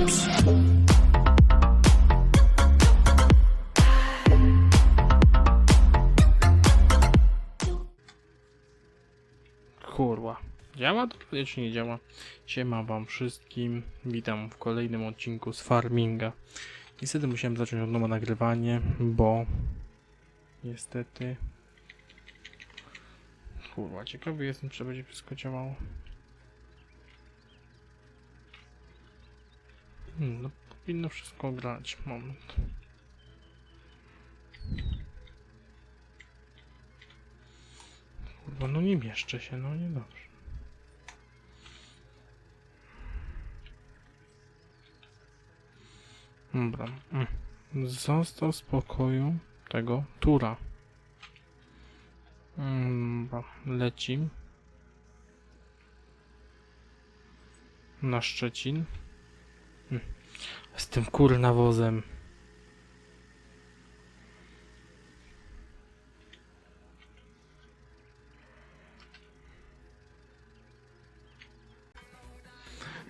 Kurwa. Działa to czy nie działa? Siema wam wszystkim. Witam w kolejnym odcinku z Farminga. Niestety musiałem zacząć od nowa nagrywanie, bo niestety Kurwa, ciekawy jestem, czy będzie wszystko działało. No powinno wszystko grać. Moment. Kurwa, no nie mieszczę się, no niedobrze. Dobra. Mm. Został w spokoju tego tura. Dobra, leci. Na Szczecin. Z tym kurnawozem.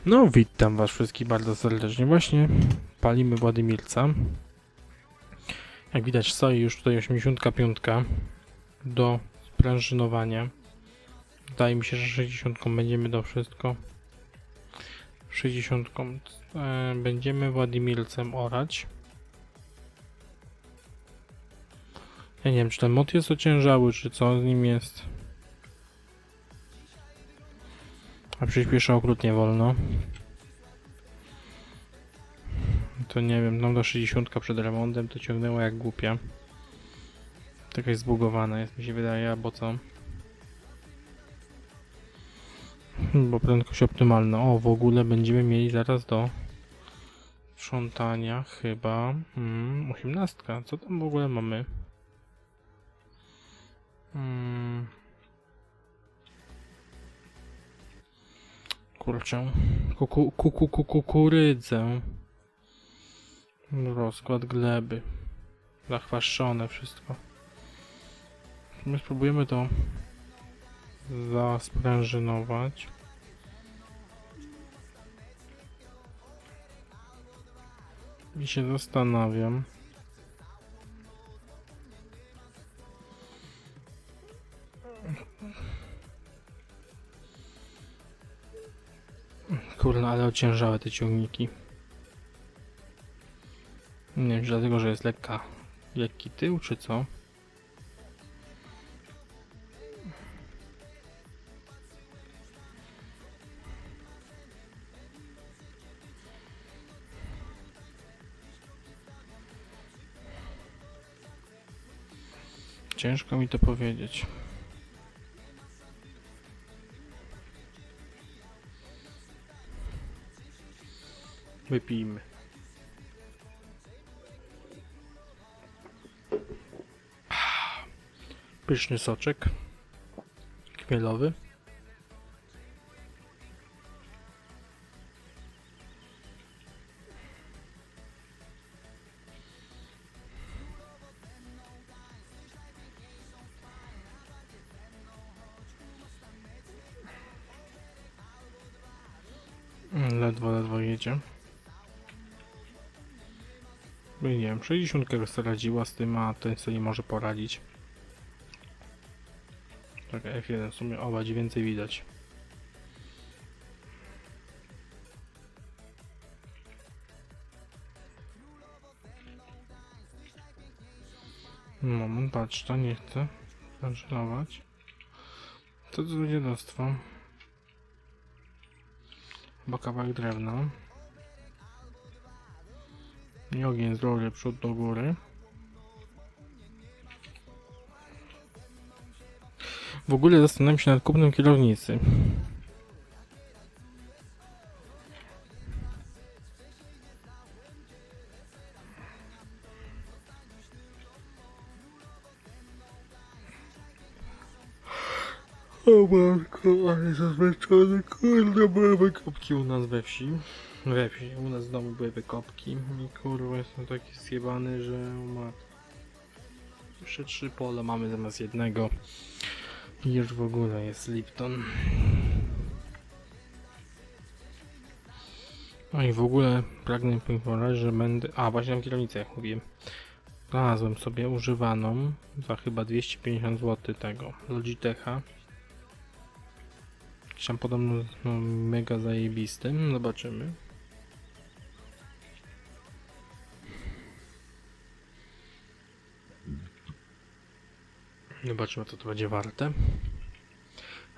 No, witam was wszystkich bardzo serdecznie. Właśnie palimy Władimirca. Jak widać stoi już tutaj 85 do sprężynowania. Wydaje mi się, że 60 będziemy do wszystko. 60 e, będziemy Władimircem orać. Ja nie wiem, czy ten mod jest ociężały, czy co z nim jest. A przyspiesza okrutnie wolno. To nie wiem, no do 60 przed remontem to ciągnęło jak głupia. Taka jest zbugowana jest, mi się wydaje, albo co? Bo prędkość optymalna. O, w ogóle będziemy mieli zaraz do sprzątania chyba mm, 18. Co tam w ogóle mamy? Mm. Kurczę. Kuku, kuku, kuku, kukurydzę. Rozkład gleby. Zachwaszczone wszystko. My spróbujemy to zasprężynować. I się zastanawiam. Kurna, ale ociężałe te ciągniki. Nie wiem, czy dlatego, że jest lekka, lekki tył, czy co? Ciężko mi to powiedzieć. Wypijmy. Pyszny soczek. Chmielowy. Ledwo, ledwo jedzie. Nie wiem, 60 sobie radziła z tym, a ten sobie nie może poradzić. Tak, F1 w sumie owadzi więcej widać. Moment, patrz, to nie chcę zażelować. Co to za dziadostwo? Chyba kawałek drewna. I ogień z rory przód do góry. W ogóle zastanawiam się nad kupnem kierownicy. O matko, ale zmęczony, kurde, były wykopki u nas we wsi. We wsi, u nas w domu były wykopki i kurwa jestem taki zjebany, że o matko. Jeszcze trzy pola mamy zamiast jednego. I już w ogóle jest Lipton. No i w ogóle pragnę poinformować, że będę... A, właśnie mam kierownicę, jak mówiłem. Znalazłem sobie używaną za chyba 250 zł tego Logitecha. Jakiś tam podobno no, mega zajebistym. Zobaczymy. Zobaczymy co to będzie warte.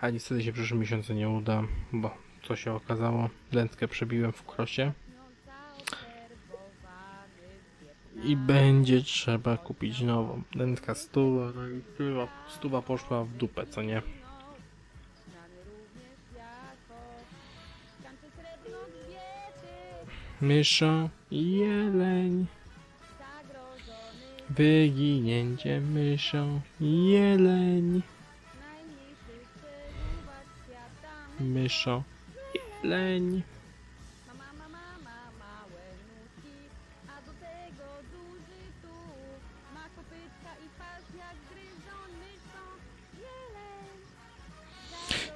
A niestety się w przyszłym miesiącu nie uda, bo co się okazało, dętkę przebiłem w krosie. I będzie trzeba kupić nową. Dętka stuwa, no stuwa poszła w dupę, co nie? Myszo, jeleń, wyginięcie myszą, jeleń, myszo, jeleń.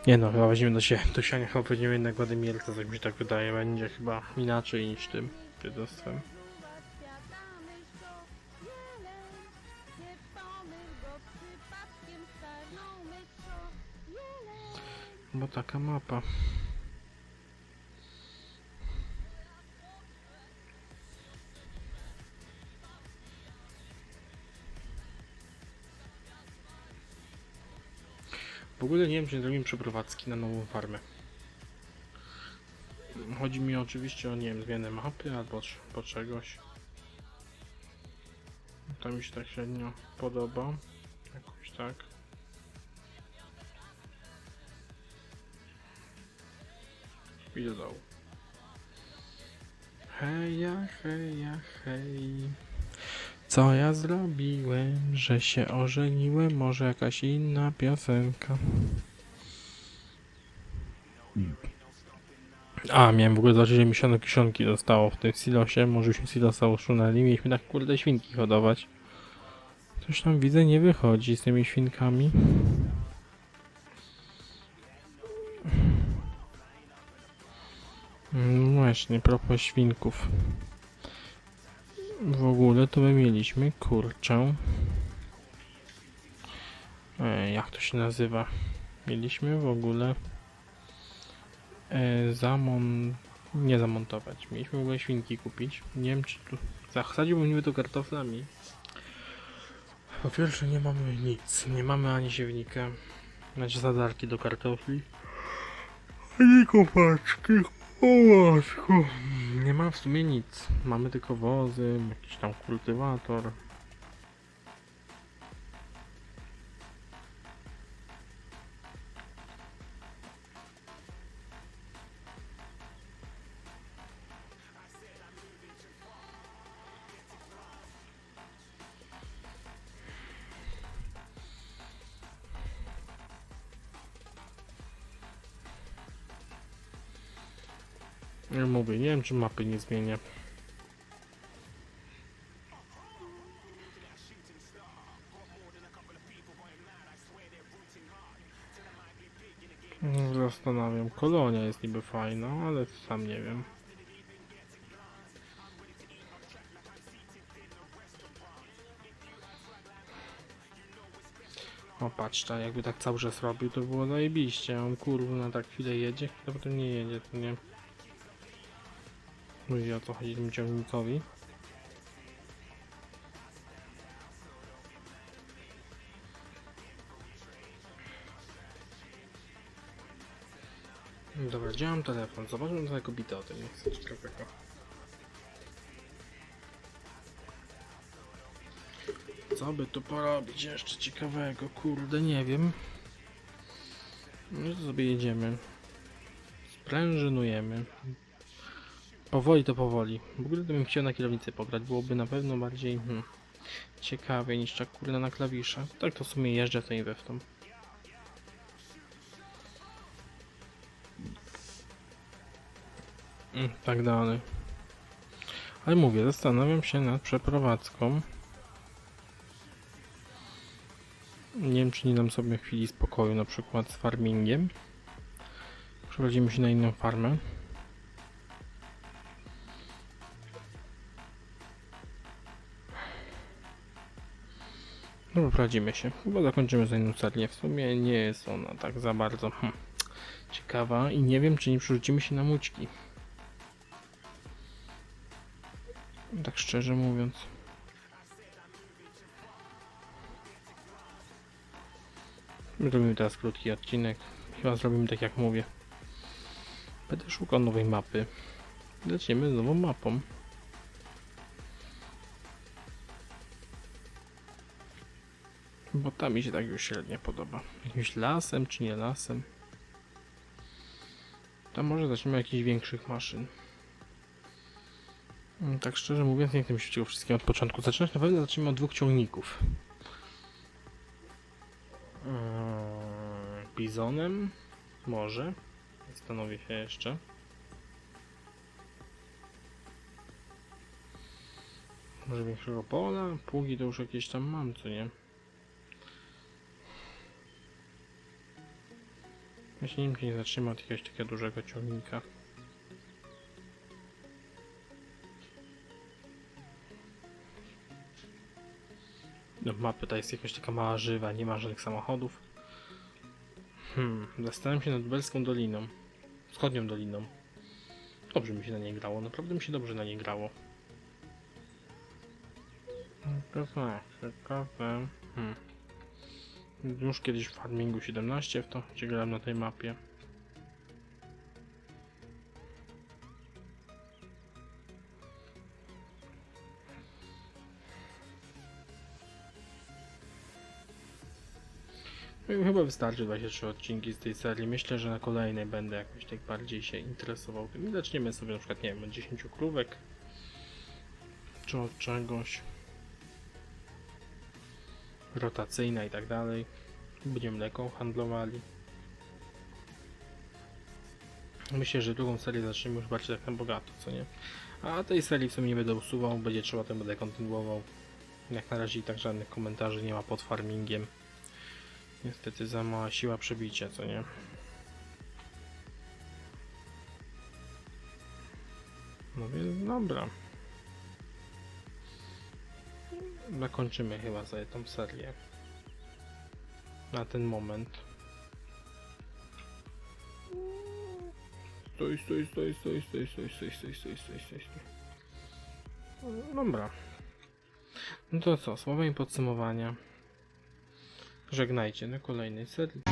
Nie no, chyba weźmiemy do, się, do chyba weźmiemy jednak Władimierca, tak mi się tak wydaje, będzie chyba inaczej niż tym dziadostwem. Zobacz świata myszko. W ogóle nie wiem, czy zrobimy przeprowadzki na nową farmę. Chodzi mi oczywiście o, nie wiem, zmianę mapy albo po czegoś. To mi się tak średnio podoba. Jakoś tak. I do dołu. Heja, heja, hej. Co ja zrobiłem, że się ożeniłem? Może jakaś inna piosenka. A, miałem w ogóle zobaczyć, że mi siano kiszonki zostało w tym silosie. Może byśmy silosa uszunęli. Mieliśmy tak kurde świnki hodować. Coś tam widzę nie wychodzi z tymi świnkami. No właśnie, propos świnków. W ogóle to my mieliśmy kurczę. E, jak to się nazywa? Mieliśmy w ogóle e, zamon... nie zamontować. Mieliśmy w ogóle świnki kupić. Nie wiem czy tu... Zasadziłbym niby to kartoflami. Po pierwsze nie mamy nic. Nie mamy ani siewnika. Znaczy zadarki do kartofli. Ani kopaczki. Matko. Nie ma w sumie nic. Mamy tylko wozy, jakiś tam kultywator. Mówię, nie wiem czy mapy nie zmienię. Zastanawiam. Kolonia jest niby fajna, ale sam nie wiem. O patrz, ta, jakby tak cały czas robił, to było zajebiście. On kurwa na tak chwilę jedzie, a potem nie jedzie, to nie. Mówi o co chodzi tym ciągnikowi. Dobra, gdzie mam telefon? Zobaczmy tego bita o tym, nie chcę ciekawego. Co by tu porobić jeszcze ciekawego? Kurde, nie wiem. No to sobie jedziemy. Sprężynujemy. Powoli to powoli. W ogóle bym chciał na kierownicy pograć. Byłoby na pewno bardziej hmm, ciekawie niż tak kurde na klawiszach. Tak to w sumie jeżdżę w tej we w tą. Mm, tak dalej. Ale mówię, zastanawiam się nad przeprowadzką. Nie wiem, czy nie dam sobie chwili spokoju, na przykład z farmingiem. Przeprowadzimy się na inną farmę. No poprowadzimy się. Chyba zakończymy za. W sumie nie jest ona tak za bardzo hmm, ciekawa i nie wiem, czy nie przerzucimy się na mućki. Tak szczerze mówiąc. Zrobimy teraz krótki odcinek. Chyba zrobimy tak jak mówię. Będę szukał nowej mapy. Lecimy z nową mapą. Bo ta mi się tak już średnio podoba. Jakimś lasem czy nie lasem. Tam może zaczniemy jakichś większych maszyn. Mm, Tak szczerze mówiąc, nie chcę mi się tego wszystkiego od początku zaczynać. Na pewno zaczniemy od dwóch ciągników. Mm, Bizonem? Może. Zastanowię się jeszcze. Może większego pola? Pługi to już jakieś tam mam, co nie? Nim się nie zatrzyma od jakiegoś takiego dużego ciągnika. No, mapy ta jest jakaś taka mała żywa, nie ma żadnych samochodów. Hmm, zastanawiam się nad Belską Doliną. Wschodnią Doliną. Dobrze mi się na niej grało, naprawdę mi się dobrze na niej grało. Ciekawe, ciekawe. Hmm. Już kiedyś w Farmingu 17 w to, gdzie grałem na tej mapie. No Chyba wystarczy 23 odcinki z tej serii. Myślę, że na kolejnej będę jakoś tak bardziej się interesował tym. I zaczniemy sobie na przykład, nie wiem, od 10 krówek. Czy od czegoś. Rotacyjna i tak dalej. Będziemy mleko handlowali. Myślę, że drugą serię zaczniemy już bardziej tak na bogato, co nie? A tej serii w sumie nie będę usuwał, będzie trzeba, to będę kontynuował. Jak na razie i tak żadnych komentarzy nie ma pod farmingiem. Niestety za mała siła przebicia, co nie? No więc dobra. Zakończymy chyba sobie tą serię. Na ten moment. Stój, stój, stój, stój, stój, stój, stój, stój, stój, stój, stój, stój. No Dobra. No to co, słowem podsumowania. Żegnajcie na kolejnej serii.